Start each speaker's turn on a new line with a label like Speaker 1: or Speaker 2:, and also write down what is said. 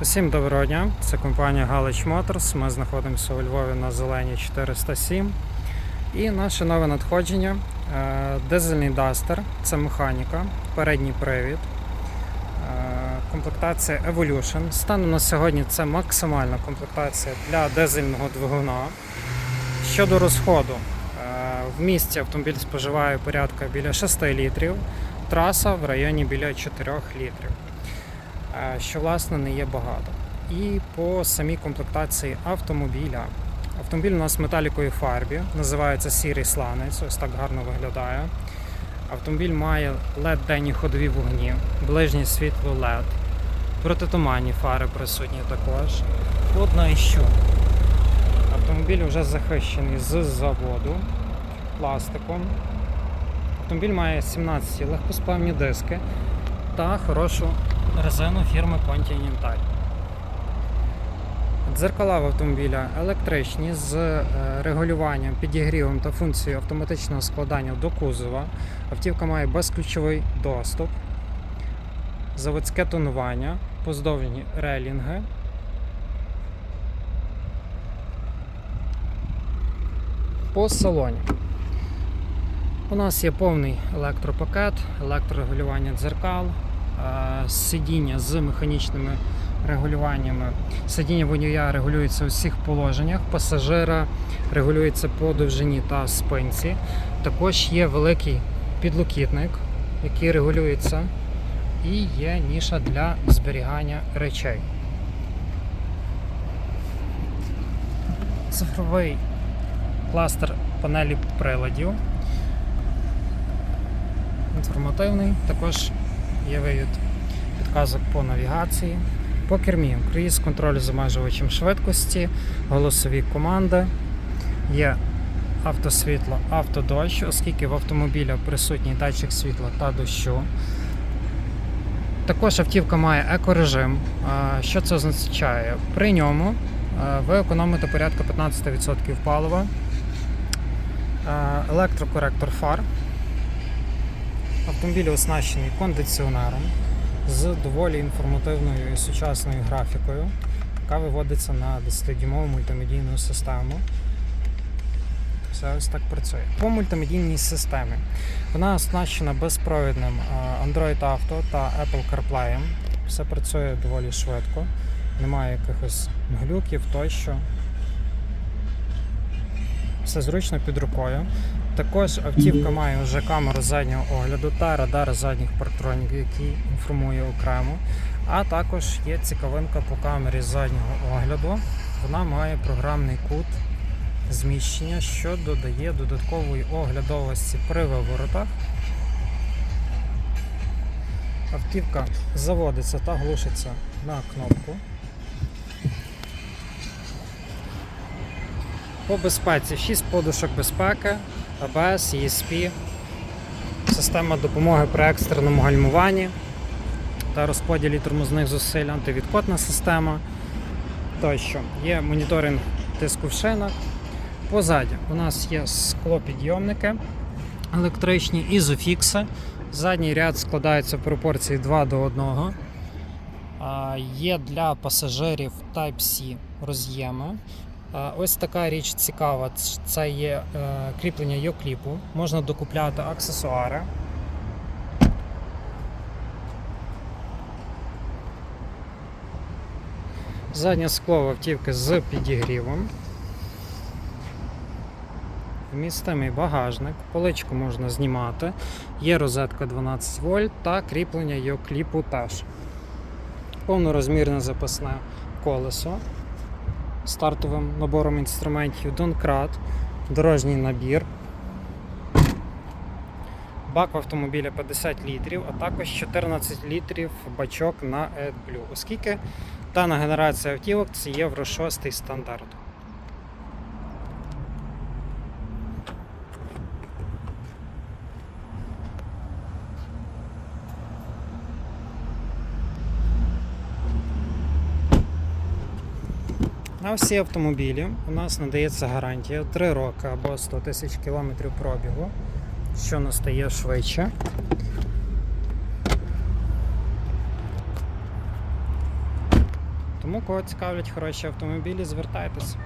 Speaker 1: Усім доброго дня, це компанія Галич Моторс. Ми знаходимося у Львові на зеленій 407. І наше нове надходження е, дизельний дастер, це механіка, передній привід, е, комплектація Evolution. Станом на сьогодні це максимальна комплектація для дизельного двигуна. Щодо розходу, е, в місті автомобіль споживає порядка біля 6 літрів, траса в районі біля 4 літрів що власне не є багато. І по самій комплектації автомобіля. Автомобіль у нас в фарбі, називається сірий сланець, ось так гарно виглядає. Автомобіль має led денні ходові вогні, ближнє світло LED, протитуманні фари присутні також. Одна іщу. Автомобіль вже захищений з заводу пластиком. Автомобіль має 17 легкосплавні диски та хорошу резину фірми Continental. Дзеркала в автомобіля електричні з е, регулюванням, підігрівом та функцією автоматичного складання до кузова. Автівка має безключовий доступ, заводське тонування, поздовжні релінги. По салоні. У нас є повний електропакет, електрорегулювання дзеркал, сидіння з механічними регулюваннями. Сидіння водія регулюється у всіх положеннях, пасажира регулюється по довжині та спинці. Також є великий підлокітник, який регулюється, і є ніша для зберігання речей. Цифровий кластер панелі приладів інформативний. Також є вивід підказок по навігації. По кермі круїз контроль з обмежувачем швидкості, голосові команди. Є автосвітло, автодощ, оскільки в автомобіля присутній датчик світла та дощу. Також автівка має екорежим. Що це означає? При ньому ви економите порядка 15% палива, електрокоректор фар. Автомобіль оснащений кондиціонером з доволі інформативною і сучасною графікою, яка виводиться на 10-дюймову мультимедійну систему. Все ось так працює. По мультимедійній системі вона оснащена безпровідним е, Android Auto та Apple CarPlay. Все працює доволі швидко, немає якихось глюків тощо. Все зручно під рукою. Також автівка має вже камеру заднього огляду та радар задніх парктронів, який інформує окремо. А також є цікавинка по камері заднього огляду. Вона має програмний кут зміщення, що додає додаткової оглядовості при виворотах. Автівка заводиться та глушиться на кнопку. По безпеці 6 подушок безпеки, ABS, ESP, система допомоги при екстреному гальмуванні та розподілі тормозних зусиль, антивідкотна система тощо. Є моніторинг тиску в шинах. Позаді у нас є склопідйомники електричні, ізофікси. Задній ряд складається в пропорції 2 до 1. А, Є для пасажирів Type-C роз'єми. Ось така річ цікава. Це є е, кріплення йокліпу. Можна докупляти аксесуари. Заднє скло автівки з підігрівом. Вмістимий багажник, поличку можна знімати. Є розетка 12 вольт та кріплення йокліпу теж. Повнорозмірне запасне колесо стартовим набором інструментів Донкрат, дорожній набір. Бак в автомобіля 50 літрів, а також 14 літрів бачок на AdBlue, оскільки дана генерація автівок це Євро 6 стандарт. На всі автомобілі у нас надається гарантія 3 роки або 100 тисяч кілометрів пробігу, що настає швидше. Тому кого цікавлять хороші автомобілі, звертайтеся.